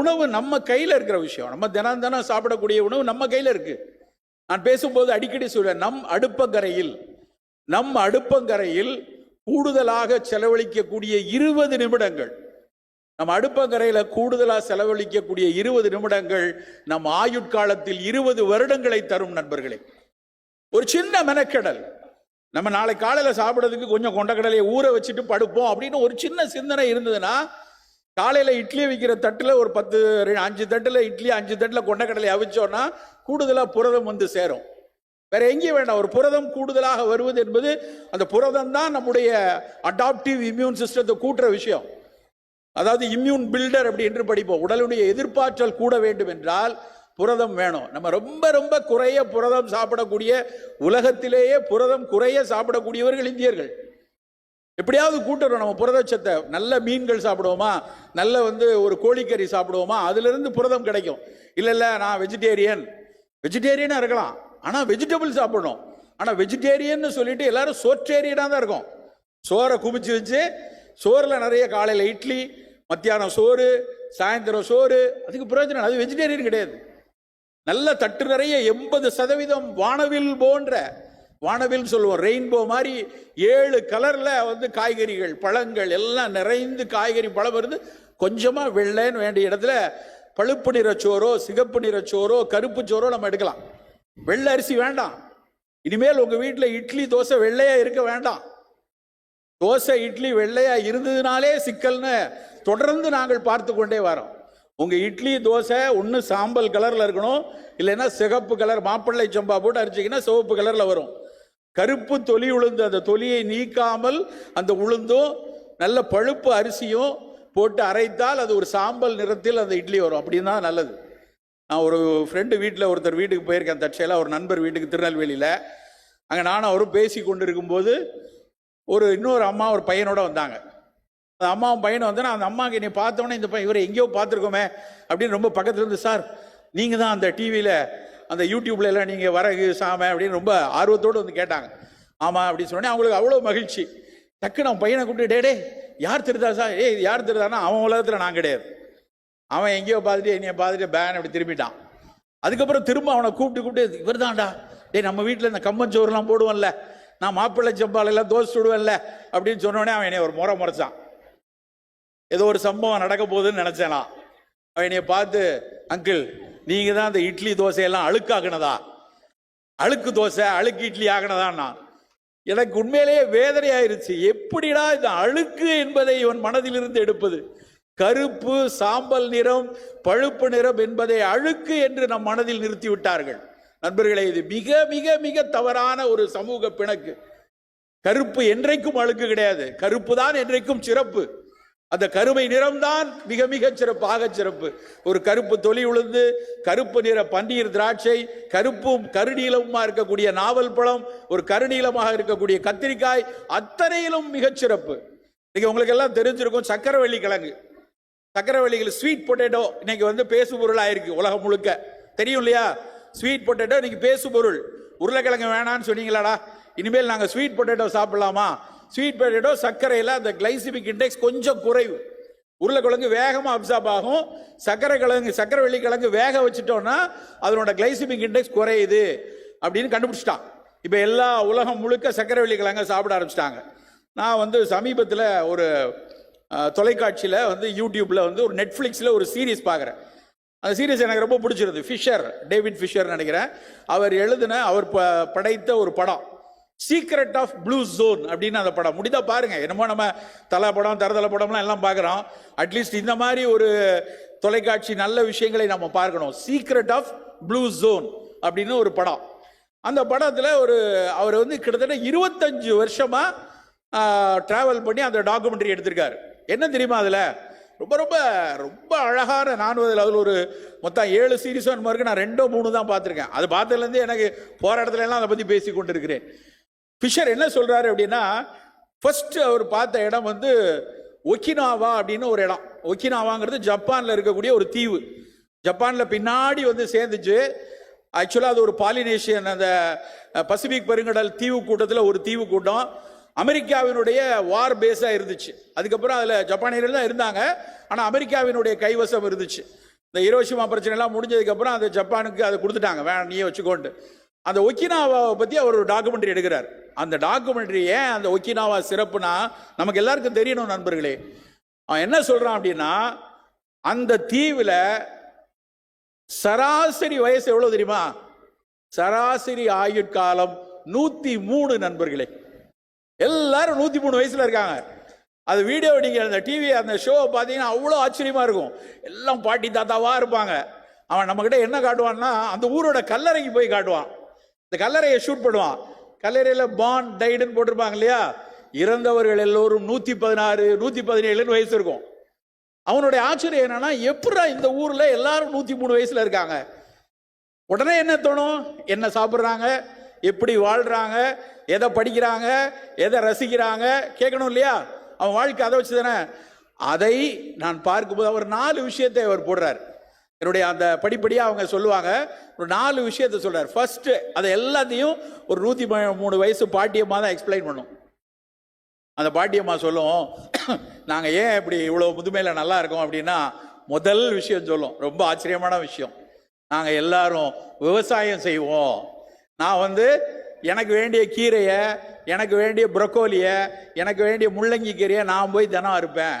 உணவு நம்ம கையில் இருக்கிற விஷயம். நம்ம தினம் தினம் சாப்பிடக்கூடிய உணவு நம்ம கையில் இருக்கு. நான் பேசும்போது அடிக்கடி சொல்றேன் நம் அடுப்பங்கரையில் நம் அடுப்பங்கரையில் கூடுதலாக செலவழிக்கக்கூடிய இருபது நிமிடங்கள். நம்ம அடுப்பங்கரையில் கூடுதலாக செலவழிக்கக்கூடிய இருபது நிமிடங்கள் நம் ஆயுட்காலத்தில் இருபது வருடங்களை தரும் நண்பர்களே. ஒரு சின்ன மெனக்கெடல். நம்ம நாளை காலையில் சாப்பிட்றதுக்கு கொஞ்சம் கொண்டக்கடலையை ஊற வச்சுட்டு படுப்போம் அப்படின்னு ஒரு சின்ன சிந்தனை இருந்ததுன்னா காலையில் இட்லி விற்கிற தட்டில் ஒரு பத்து அஞ்சு தட்டில் இட்லி அஞ்சு தட்டில் கொண்டக்கடலை அவிச்சோன்னா கூடுதலாக புரதம் வந்து சேரும். வேற எங்கேயும் வேண்டாம். ஒரு புரதம் கூடுதலாக வருவது என்பது அந்த புரதம் தான் நம்முடைய அடாப்டிவ் இம்யூன் சிஸ்டத்தை கூட்டுற விஷயம். அதாவது இம்யூன் பில்டர் அப்படி என்று படிப்போம். உடலுடைய எதிர்ப்பாற்றல் கூட வேண்டும் என்றால் புரதம் வேணும். நம்ம ரொம்ப ரொம்ப குறைய புரதம் சாப்பிடக்கூடிய உலகத்திலேயே புரதம் குறைய சாப்பிடக்கூடியவர்கள் இந்தியர்கள். எப்படியாவது கூட்டுறோம் நம்ம புரதச்சத்தை நல்ல மீன்கள் சாப்பிடுவோமா? நல்ல வந்து ஒரு கோழிக்கறி சாப்பிடுவோமா? அதுலேருந்து புரதம் கிடைக்கும். இல்லை இல்லை நான் வெஜிடேரியன் வெஜிடேரியனாக இருக்கலாம். ஆனால் வெஜிடபிள் சாப்பிடணும். ஆனால் வெஜிடேரியன்னு சொல்லிட்டு எல்லாரும் சோற்றேரியனாக தான் இருக்கும். சோறை குமிச்சு வச்சு சோறில் நிறைய காலையில் இட்லி மத்தியானம் சோறு சாயந்தரம் சோறு அதுக்கு பிரயோஜனம் அது வெஜிடேரியன் கிடையாது. நல்ல தட்டு நிறைய எண்பது சதவீதம் வானவில் போன்ற வானவில் சொல்லுவோம் ரெயின்போ மாதிரி ஏழு கலரில் வந்து காய்கறிகள் பழங்கள் எல்லாம் நிறைந்து காய்கறி பழம் இருந்து கொஞ்சமாக வெள்ளைன்னு வேண்டிய இடத்துல பழுப்பு நிறச்சோரோ சிகப்பு நிறச்சோரோ கருப்பு சோறோ நம்ம எடுக்கலாம். வெள்ளை அரிசி வேண்டாம். இனிமேல் உங்கள் வீட்டில் இட்லி தோசை வெள்ளையாக இருக்க வேண்டாம். தோசை இட்லி வெள்ளையாக இருந்ததுனாலே சிக்கல்னு தொடர்ந்து நாங்கள் பார்த்து கொண்டே வரோம். உங்கள் இட்லி தோசை ஒன்று சாம்பல் கலரில் இருக்கணும். இல்லைன்னா சிகப்பு கலர் மாப்பிள்ளை சம்பா போட்டு அரிச்சிங்கன்னா சிவப்பு கலரில் வரும். கருப்பு தொலி உளுந்து அந்த தொலியை நீக்காமல் அந்த உளுந்தும் நல்ல பழுப்பு அரிசியும் போட்டு அரைத்தால் அது ஒரு சாம்பல் நிறத்தில் அந்த இட்லி வரும். அப்படின்னு தான் நல்லது. நான் ஒரு ஃப்ரெண்டு வீட்டில் ஒருத்தர் வீட்டுக்கு போயிருக்கேன் தற்செயலாக ஒரு நண்பர் வீட்டுக்கு திருநெல்வேலியில். அங்கே நானும் அவரும் பேசி கொண்டு இருக்கும்போது ஒரு இன்னொரு அம்மா ஒரு பையனோட வந்தாங்க. அந்த அம்மாவும் பையனும் வந்தோன்னா அந்த அம்மாவுக்கு என்னை பார்த்தோன்னே இந்த பையன் இவரை எங்கேயோ பார்த்துருக்கோமே அப்படின்னு ரொம்ப பக்கத்தில் இருந்து சார் நீங்கள் தான் அந்த டிவியில் அந்த யூடியூப்ல எல்லாம் நீங்கள் வரகு சாமை அப்படின்னு ரொம்ப ஆர்வத்தோடு வந்து கேட்டாங்க. ஆமாம் அப்படின்னு சொன்னேன் அவங்களுக்கு அவ்வளோ மகிழ்ச்சி. டக்குன்னு அவன் பையனை கூப்பிட்டு டே டே யார் திருதா சார் ஏய் யார் திருதானா அவன் உலகத்தில் நான் கிடையாது. அவன் எங்கேயோ பார்த்துட்டு என்னைய பார்த்துட்டு பேன் அப்படி திரும்பிட்டான். அதுக்கப்புறம் திரும்ப அவனை கூப்பிட்டு கூப்பிட்டு இவர் தான்டா டேய் நம்ம வீட்டில் இந்த கம்பஞ்சோறுலாம் போடுவோம்ல. நான் மாப்பிள்ளை செம்பாலையெல்லாம் தோசை சுடுவேன்ல. அப்படின்னு சொன்னோடனே அவன் என்னை ஒரு முறை முறைச்சான். ஏதோ ஒரு சம்பவம் நடக்க போகுதுன்னு நினச்சேனா. அவன் என்னைய பார்த்து அங்கிள் நீங்க தான் அந்த இட்லி தோசையெல்லாம் அழுக்காகினதா அழுக்கு தோசை அழுக்கு இட்லி ஆகினதான்னா எனக்கு உண்மையிலேயே வேதனையாயிருச்சு. எப்படிடா இந்த அழுக்கு என்பதை இவன் மனதிலிருந்து எடுப்பது? கருப்பு சாம்பல் நிறம் பழுப்பு நிறம் என்பதை அழுக்கு என்று நம் மனதில் நிறுத்தி விட்டார்கள் நண்பர்களே இது மிக மிக மிக தவறான ஒரு சமூக பிணக்கு. கருப்பு என்றைக்கும் அழுக்கு கிடையாது. கருப்பு தான் என்றைக்கும் சிறப்பு. அந்த கருமை நிறம்தான் மிக மிக சிறப்பு ஆக சிறப்பு. ஒரு கருப்பு தொலி உளுந்து கருப்பு நிற பன்னீர் திராட்சை கருப்பும் கருநீளமுமா இருக்கக்கூடிய நாவல் பழம் ஒரு கருநீலமாக இருக்கக்கூடிய கத்திரிக்காய் அத்தனையிலும் மிகச்சிறப்பு இன்னைக்கு உங்களுக்கு எல்லாம் தெரிஞ்சிருக்கும் சக்கரவள்ளி கிழங்கு. சக்கரவள்ளிகள் ஸ்வீட் பொட்டேட்டோ இன்னைக்கு வந்து பேசு பொருள் ஆயிருக்கு உலகம் முழுக்க. தெரியும் இல்லையா? ஸ்வீட் பொட்டேட்டோ இன்னைக்கு பேசு பொருள் உருளைக்கிழங்கு வேணான்னு சொன்னீங்களாடா. இனிமேல் நாங்கள் ஸ்வீட் பொட்டேட்டோ சாப்பிடலாமா? ஸ்வீட் பொட்டேட்டோ சர்க்கரையில் அந்த கிளைசிமிக் இண்டெக்ஸ் கொஞ்சம் குறைவு. உருளைக்கிழங்கு வேகமாக அப்சார்ப் ஆகும். சர்க்கரை கிழங்கு சர்க்கரை வெள்ளிக்கிழங்கு வேக வச்சுட்டோம்னா அதனோட கிளைசிமிக் இண்டெக்ஸ் குறையுது அப்படின்னு கண்டுபிடிச்சிட்டான். இப்போ எல்லா உலகம் முழுக்க சர்க்கரை வெள்ளிக்கிழங்க சாப்பிட ஆரம்பிச்சிட்டாங்க. நான் வந்து சமீபத்தில் ஒரு தொலைக்காட்சியில் வந்து யூடியூப்பில் வந்து ஒரு நெட்ஃப்ளிக்ஸில் ஒரு சீரீஸ் பார்க்குறேன் அந்த சீரியஸ் எனக்கு ரொம்ப பிடிச்சிருது ஃபிஷர் டேவிட் ஃபிஷர் நினைக்கிறேன். அவர் எழுதின அவர் ப படைத்த ஒரு படம். சீக்ரெட் ஆஃப் ப்ளூ ஜோன் அப்படின்னு அந்த படம். முடிந்தா பாருங்க என்னமோ நம்ம தலை படம் தரதலை படம்லாம் எல்லாம் பார்க்குறோம். அட்லீஸ்ட் இந்த மாதிரி ஒரு தொலைக்காட்சி நல்ல விஷயங்களை நம்ம பார்க்கணும். சீக்ரெட் ஆஃப் ப்ளூ ஜோன் அப்படின்னு ஒரு படம். அந்த படத்தில் ஒரு அவர் வந்து கிட்டத்தட்ட இருபத்தஞ்சு வருஷமாக ட்ராவல் பண்ணி அந்த டாக்குமெண்ட்ரி எடுத்திருக்காரு. என்ன தெரியுமா அதில்? ரொம்ப ரொம்ப ரொம்ப அழகான நான் அதில் அதில் ஒரு மொத்தம் ஏழு சீரீஸும் இருக்கு. நான் ரெண்டோ மூணு தான் பார்த்துருக்கேன். அது பார்த்ததுலேருந்து எனக்கு போராட்டத்துலலாம் எல்லாம் அதை பற்றி பேசி கொண்டு இருக்கிறேன் ஃபிஷர் என்ன சொல்றாரு அப்படின்னா ஃபர்ஸ்ட் அவர் பார்த்த இடம் வந்து ஒக்கினாவா அப்படின்னு ஒரு இடம். ஒக்கினாவாங்கிறது ஜப்பான்ல இருக்கக்கூடிய ஒரு தீவு. ஜப்பான்ல பின்னாடி வந்து சேர்ந்துச்சு. ஆக்சுவலாக அது ஒரு பாலினேஷியன் அந்த பசிபிக் பெருங்கடல் தீவு கூட்டத்தில் ஒரு தீவு கூட்டம். அமெரிக்காவினுடைய வார் பேஸாக இருந்துச்சு. அதுக்கப்புறம் அதில் ஜப்பானியர்கள் தான் இருந்தாங்க. ஆனால் அமெரிக்காவினுடைய கைவசம் இருந்துச்சு. இந்த ஹிரோஷிமா பிரச்சனைலாம் முடிஞ்சதுக்கப்புறம் அந்த ஜப்பானுக்கு அதை கொடுத்துட்டாங்க. வேணாம் நீயே வச்சுக்கோண்டு அந்த ஒக்கினாவாவை பத்தி அவர் ஒரு டாக்குமெண்ட்ரி எடுக்கிறார். அந்த டாக்குமெண்ட்ரி ஏன் அந்த ஒக்கினாவா சிறப்புனா நமக்கு எல்லாருக்கும் தெரியணும் நண்பர்களே. அவன் என்ன சொல்றான் அப்படின்னா அந்த தீவுல சராசரி வயசு எவ்வளவு தெரியுமா? சராசரி ஆயுட்காலம் நூத்தி மூணு நண்பர்களே. எல்லாரும் நூத்தி மூணு வயசுல இருக்காங்க. அது வீடியோ நீங்க அந்த டிவி அந்த ஷோவை பார்த்தீங்கன்னா அவ்வளோ ஆச்சரியமா இருக்கும். எல்லாம் பாட்டி தாத்தாவா இருப்பாங்க. அவன் நம்ம கிட்ட என்ன காட்டுவான்னா அந்த ஊரோட கல்லறைக்கு போய் காட்டுவான். இந்த கல்லறையை ஷூட் பண்ணுவான். கல்லறையில் பான் டைடுன்னு போட்டிருப்பாங்க இல்லையா? இறந்தவர்கள் எல்லோரும் நூற்றி பதினாறு நூற்றி பதினேழுன்னு வயசு இருக்கும். அவனுடைய ஆச்சரியம் என்னன்னா எப்படா இந்த ஊரில் எல்லாரும் நூற்றி மூணு வயசில் இருக்காங்க? உடனே என்ன தோணும்? என்ன சாப்பிட்றாங்க? எப்படி வாழ்கிறாங்க எதை படிக்கிறாங்க? எதை ரசிக்கிறாங்க? கேட்கணும் இல்லையா? அவன் வாழ்க்கை அதை வச்சு தானே அதை நான் பார்க்கும்போது அவர் நாலு விஷயத்தை அவர் போடுறார். என்னுடைய அந்த படிப்படியாக அவங்க சொல்லுவாங்க. ஒரு நாலு விஷயத்தை சொல்றார். ஃபர்ஸ்ட் அதை எல்லாத்தையும் ஒரு நூற்றி மூணு வயசு பாட்டியமாக தான் எக்ஸ்பிளைன் பண்ணும். அந்த பாட்டியம்மா சொல்லும் நாங்கள் ஏன் இப்படி இவ்வளோ முதுமையில் நல்லா இருக்கோம் அப்படின்னா முதல் விஷயம் சொல்லும். ரொம்ப ஆச்சரியமான விஷயம். நாங்கள் எல்லாரும் விவசாயம் செய்வோம். நான் வந்து எனக்கு வேண்டிய கீரையை எனக்கு வேண்டிய ப்ரொக்கோலியை எனக்கு வேண்டிய முள்ளங்கி கீரையை நான் போய் தினம் இருப்பேன்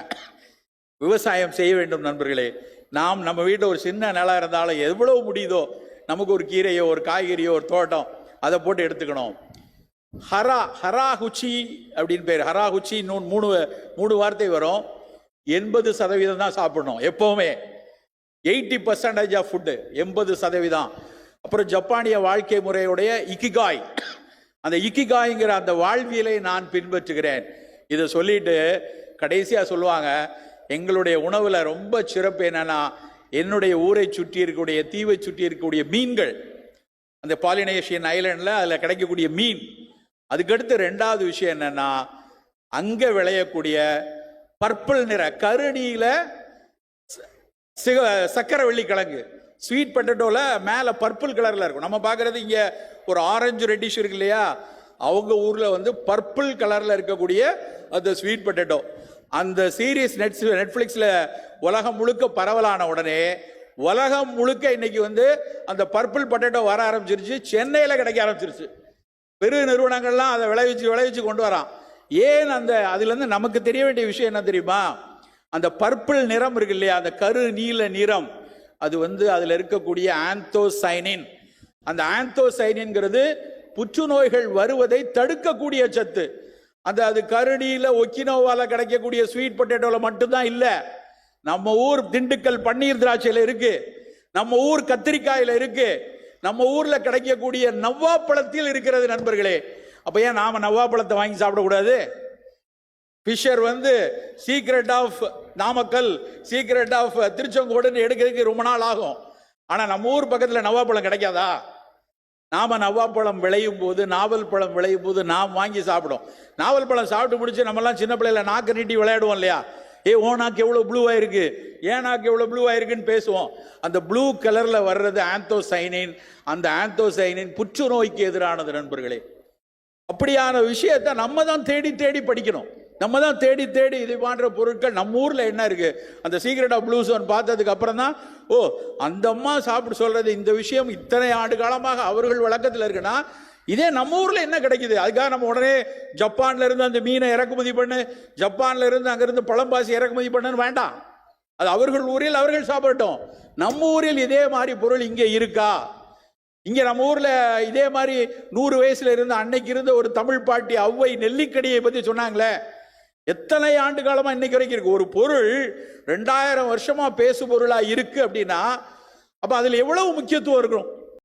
விவசாயம் செய்ய வேண்டும் நண்பர்களே. நாம் நம்ம வீட்டில் ஒரு சின்ன நிலம் இருந்தாலும் எவ்வளவு முடியுதோ நமக்கு ஒரு கீரையோ ஒரு காய்கறியோ ஒரு தோட்டம் அதை போட்டு எடுத்துக்கணும். ஹரா ஹராகுச்சி அப்படின்னு பேர். ஹராகுச்சி இன்னும் மூணு மூணு வார்த்தை வரும். எண்பது சதவீதம் தான் சாப்பிடணும் எப்போவுமே. எயிட்டி பர்சன்டேஜ் ஆஃப் ஃபுட்டு எண்பது சதவீதம். அப்புறம் ஜப்பானிய வாழ்க்கை முறையுடைய இக்கிகாய். அந்த இக்கிகாய்ங்கிற அந்த வாழ்வியலை நான் பின்பற்றுகிறேன். இதை சொல்லிட்டு கடைசியாக சொல்லுவாங்க எங்களுடைய உணவில் ரொம்ப சிறப்பு என்னன்னா என்னுடைய ஊரை சுற்றி இருக்கக்கூடிய தீவை சுற்றி இருக்கக்கூடிய மீன்கள். அந்த பாலினேஷியன் ஐலண்டில் அதில் கிடைக்கக்கூடிய மீன். அதுக்கடுத்து ரெண்டாவது விஷயம் என்னன்னா அங்கே விளையக்கூடிய பர்பிள் நிற கருணியில சிக சக்கரவள்ளி கிழங்கு. ஸ்வீட் பொட்டேட்டோவில் மேலே பர்பிள் கலரில் இருக்கும். நம்ம பார்க்குறது இங்கே ஒரு ஆரஞ்சு ரெட்டிஷ் இருக்கு இல்லையா? அவங்க ஊரில் வந்து பர்பிள் கலரில் இருக்கக்கூடிய அந்த ஸ்வீட் பொட்டேட்டோ அந்த சீரீஸ் நெட் நெட்ஃப்ளிக்ஸில் உலகம் முழுக்க பரவலான உடனே உலகம் முழுக்க இன்னைக்கு வந்து அந்த பர்பிள் பொட்டேட்டோ வர ஆரம்பிச்சிருச்சு சென்னையில் கிடைக்க ஆரம்பிச்சிருச்சு. பெரு நிறுவனங்கள்லாம் அதை விளைவிச்சு விளைவிச்சு கொண்டு வரான். ஏன் அந்த அதுலேருந்து நமக்கு தெரிய வேண்டிய விஷயம் என்ன தெரியுமா? அந்த பர்பிள் நிறம் இருக்கு இல்லையா? அந்த கரு நீல நிறம். அது வந்து அதில் இருக்கக்கூடிய ஆந்தோசைனின் அந்த ஆந்தோசைனின்ங்கிறது புற்றுநோய்கள் வருவதை தடுக்கக்கூடிய சத்து. அந்த அது கருடியில் ஒக்கினோவால கிடைக்கக்கூடிய ஸ்வீட் பொட்டேட்டோவில் மட்டும்தான் இல்லை. நம்ம ஊர் திண்டுக்கல் பன்னீர் திராட்சையில் இருக்கு. நம்ம ஊர் கத்திரிக்காயில் இருக்கு. நம்ம ஊரில் கிடைக்கக்கூடிய நவ்வாப்பழத்தில் இருக்கிறது நண்பர்களே. அப்போ ஏன் நாம் நவ்வாப்பழத்தை வாங்கி சாப்பிடக்கூடாது ஃபிஷர் வந்து secret of Namakkal secret of திருச்செங்கோடுன்னு எடுக்கிறதுக்கு ரொம்ப நாள் ஆகும். ஆனால் நம்ம ஊர் பக்கத்தில் நவ்வாப்பழம் கிடைக்காதா? நாம நவ்வாப்பழம் விளையும் போது நாவல் பழம் விளையும் போது நாம் வாங்கி சாப்பிடும். நாவல் பழம் சாப்பிட்டு முடிச்சு நம்மலாம் சின்ன பிள்ளையில நாக்கு நீட்டி விளையாடுவோம் இல்லையா? ஏ ஓ நாக்கு எவ்வளோ ப்ளூ ஆயிருக்கு? ஏன் நாக்கு எவ்வளோ ப்ளூ ஆயிருக்குன்னு பேசுவோம். அந்த ப்ளூ கலரில் வர்றது ஆந்தோசைனின் அந்த ஆந்தோசைனின் புற்றுநோய்க்கு எதிரானது நண்பர்களே. அப்படியான விஷயத்தை நம்ம தான் தேடி தேடி படிக்கணும். நம்ம தான் தேடி தேடி இது போன்ற பொருட்கள் நம்ம ஊரில் என்ன இருக்குது அந்த சீக்ரெட் ஆஃப் ப்ளூ ஒன் பார்த்ததுக்கு அப்புறம் தான் ஓ அந்த அம்மா சாப்பிட சொல்கிறது இந்த விஷயம் இத்தனை ஆண்டு காலமாக அவர்கள் வழக்கத்தில் இருக்குன்னா இதே நம்ம ஊரில் என்ன கிடைக்குது? அதுக்காக நம்ம உடனே ஜப்பானில் இருந்து அந்த மீனை இறக்குமதி பண்ணு ஜப்பானில் இருந்து அங்கேருந்து பழம்பாசி இறக்குமதி பண்ணுன்னு வேண்டாம். அது அவர்கள் ஊரில் அவர்கள் சாப்பிடட்டும். நம்ம ஊரில் இதே மாதிரி பொருள் இங்கே இருக்கா? இங்கே நம்ம ஊரில் இதே மாதிரி நூறு வயசில் இருந்த அன்னைக்கு இருந்த ஒரு தமிழ் பாட்டி ஔவை நெல்லிக்கடியை பற்றி சொன்னாங்களே எத்தனை ஆண்டு காலமாக இன்னைக்கு வரைக்கும் இருக்கு? ஒரு பொருள் ரெண்டாயிரம் வருஷமா பேசு பொருளாக இருக்கு அப்படின்னா அப்போ அதில் எவ்வளவு முக்கியத்துவம் இருக்கணும்?